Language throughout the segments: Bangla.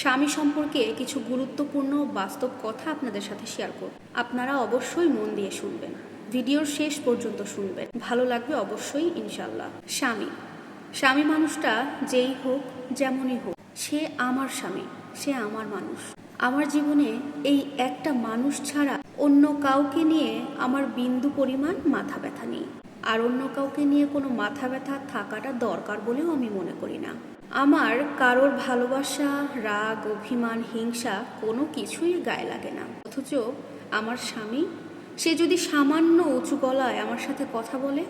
স্বামী সম্পর্কে কিছু গুরুত্বপূর্ণ বাস্তব কথা আপনাদের সাথে শেয়ার করব। আপনারা অবশ্যই মন দিয়ে শুনবেন। ভিডিওর শেষ পর্যন্ত শুনবেন। ভালো লাগবে অবশ্যই ইনশাল্লাহ স্বামী। স্বামী মানুষটা যেই হোক, যেমনই হোক, সে আমার স্বামী, সে আমার মানুষ। আমার জীবনে এই একটা মানুষ ছাড়া অন্য কাউকে নিয়ে আমার বিন্দু পরিমাণ মাথা ব্যথা নেই। আর অন্য কাউকে নিয়ে কোনো মাথা ব্যথা থাকাটা দরকার বলেও আমি মনে করি না। আমার কারোর ভালোবাসা, রাগ, অভিমান, হিংসা কোনো কিছুই গায়ে লাগে না। অথচ আমার স্বামী, সে যদি সামান্য উঁচু গলায় আমার সাথে কথা বলে,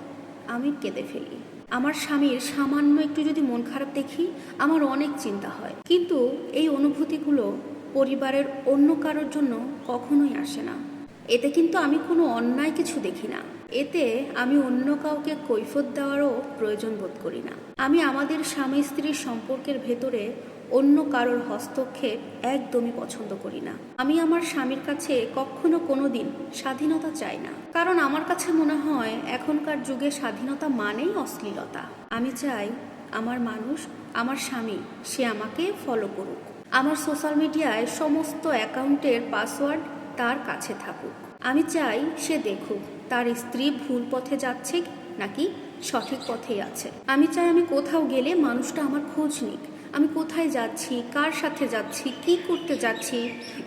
আমি কেঁদে ফেলি। আমার স্বামীর সামান্য একটু যদি মন খারাপ দেখি, আমার অনেক চিন্তা হয়। কিন্তু এই অনুভূতিগুলো পরিবারের অন্য কারোর জন্য কখনোই আসে না। এতে কিন্তু আমি কোনো অন্যায় কিছু দেখি না। এতে আমি অন্য কাউকে কৈফত দেওয়ারও প্রয়োজন বোধ করি না। আমি আমাদের স্বামী স্ত্রীর সম্পর্কের ভেতরে অন্য কারোর হস্তক্ষেপ একদমই পছন্দ করি না। আমি আমার স্বামীর কাছে কখনো কোনো দিন স্বাধীনতা চাই না। কারণ আমার কাছে মনে হয় এখনকার যুগে স্বাধীনতা মানেই অশ্লীলতা। আমি চাই আমার মানুষ, আমার স্বামী, সে আমাকে ফলো করুক। আমার সোশ্যাল মিডিয়ায় সমস্ত অ্যাকাউন্টের পাসওয়ার্ড তার কাছে থাকুক। আমি চাই সে দেখুক, তার স্ত্রী ভুল পথে যাচ্ছে নাকি সঠিক পথেই আছে। আমি চাই আমি কোথাও গেলে মানুষটা আমার খোঁজ নিক। আমি কোথায় যাচ্ছি, কার সাথে যাচ্ছি, কি করতে যাচ্ছি,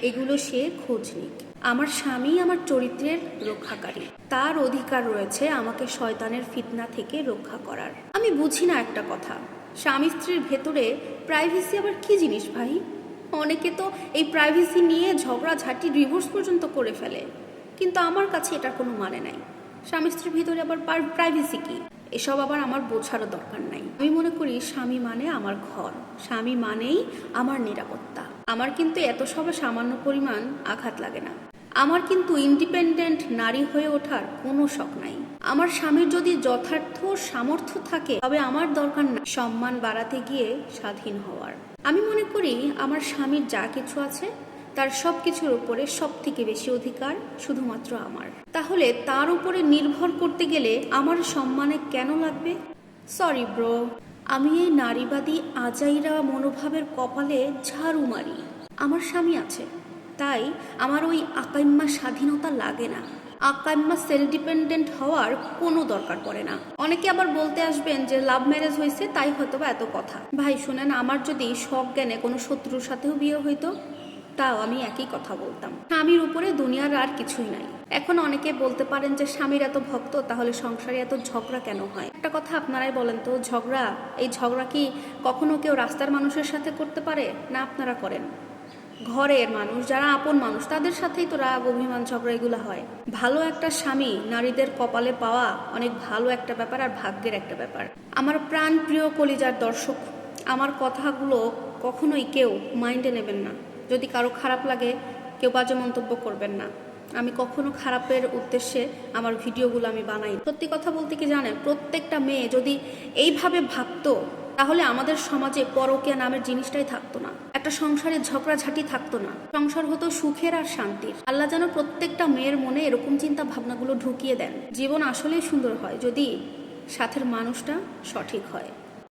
এগুলো সে খোঁজ নিক। আমার স্বামী আমার চরিত্রের রক্ষাকারী। তার অধিকার রয়েছে আমাকে শয়তানের ফিতনা থেকে রক্ষা করার। আমি বুঝি না একটা কথা, স্বামী স্ত্রীর ভেতরে প্রাইভেসি আবার কি জিনিস ভাই? অনেকে তো এই প্রাইভেসি নিয়ে ঝগড়াঝাটি ডিভোর্স পর্যন্ত করে ফেলে। কিন্তু আমার কাছে এটার কোনো মানে নাই। স্বামী স্ত্রীর ভিতরে আবার প্রাইভেসি কি? এসব আবার আমার বোঝারও দরকার নাই। আমি মনে করি স্বামী মানে আমার ঘর। স্বামী মানেই আমার নিরাপত্তা। আমার কিন্তু এত সবে সামান্য পরিমাণ আঘাত লাগে না। আমার কিন্তু ইন্ডিপেন্ডেন্ট নারী হয়ে ওঠার কোনো শখ নাই। আমার স্বামীর যদি যথার্থ সামর্থ্য থাকে, তবে আমার দরকার না সম্মান বাড়াতে গিয়ে স্বাধীন হওয়ার। আমি মনে করি আমার স্বামীর যা কিছু আছে, তার সব কিছুর উপরে সব থেকে বেশি অধিকার শুধুমাত্র আমার। তাহলে তার উপরে নির্ভর করতে গেলে আমার সম্মানে কেন লাগবে? সরি ব্রো আমি এই নারীবাদী আজাইরা মনোভাবের কপালে ঝাড়ু মারি। আমার স্বামী আছে। তাই আমার ওই আকাইম্মা স্বাধীনতা লাগে না। আকাইম্মা সেলফ ডিপেন্ডেন্ট হওয়ার কোনো দরকার পড়ে না। অনেকে আবার বলতে আসবেন যে লাভ ম্যারেজ হয়েছে, তাই হয়তো বা এত কথা। ভাই, শুনেন, আমার যদি জ্ঞানে কোনো শত্রুর সাথেও বিয়ে হইতো, তাও আমি একই কথা বলতাম। স্বামীর উপরে দুনিয়ার আর কিছুই নাই। এখন অনেকে বলতে পারেন যে, স্বামীর এত ভক্ত, তাহলে সংসারে এত ঝগড়া কেন হয়? একটা কথা আপনারাই বলেন তো, ঝগড়া, এই ঝগড়া কি কখনো কেউ রাস্তার মানুষের সাথে করতে পারে, না আপনারা করেন? ঘরের মানুষ, যারা আপন মানুষ, তাদের সাথেই তো রাগ, অভিমান, ঝগড়া এগুলো হয়। ভালো একটা স্বামী নারীদের কপালে পাওয়া অনেক ভালো একটা ব্যাপার আর ভাগ্যের একটা ব্যাপার। আমার প্রাণ প্রিয় কলিজার দর্শক, আমার কথাগুলো কখনোই কেউ মাইন্ডে নেবেন না। যদি কারও খারাপ লাগে, কেউ বাজে মন্তব্য করবেন না। আমি কখনো খারাপের উদ্দেশ্যে আমার ভিডিওগুলো আমি বানাই সত্যি কথা বলতে কি জানেন, প্রত্যেকটা মেয়ে যদি এইভাবে ভাবতো, তাহলে আমাদের সমাজে পরকীয়া নামের জিনিসটাই থাকতো না। একটা সংসারে ঝগড়াঝাটি থাকতো না। সংসার হতো সুখের আর শান্তির। আল্লাহ যেন প্রত্যেকটা মেয়ের মনে এরকম চিন্তা ভাবনাগুলো ঢুকিয়ে দেন। জীবন আসলেই সুন্দর হয় যদি সাথের মানুষটা সঠিক হয়।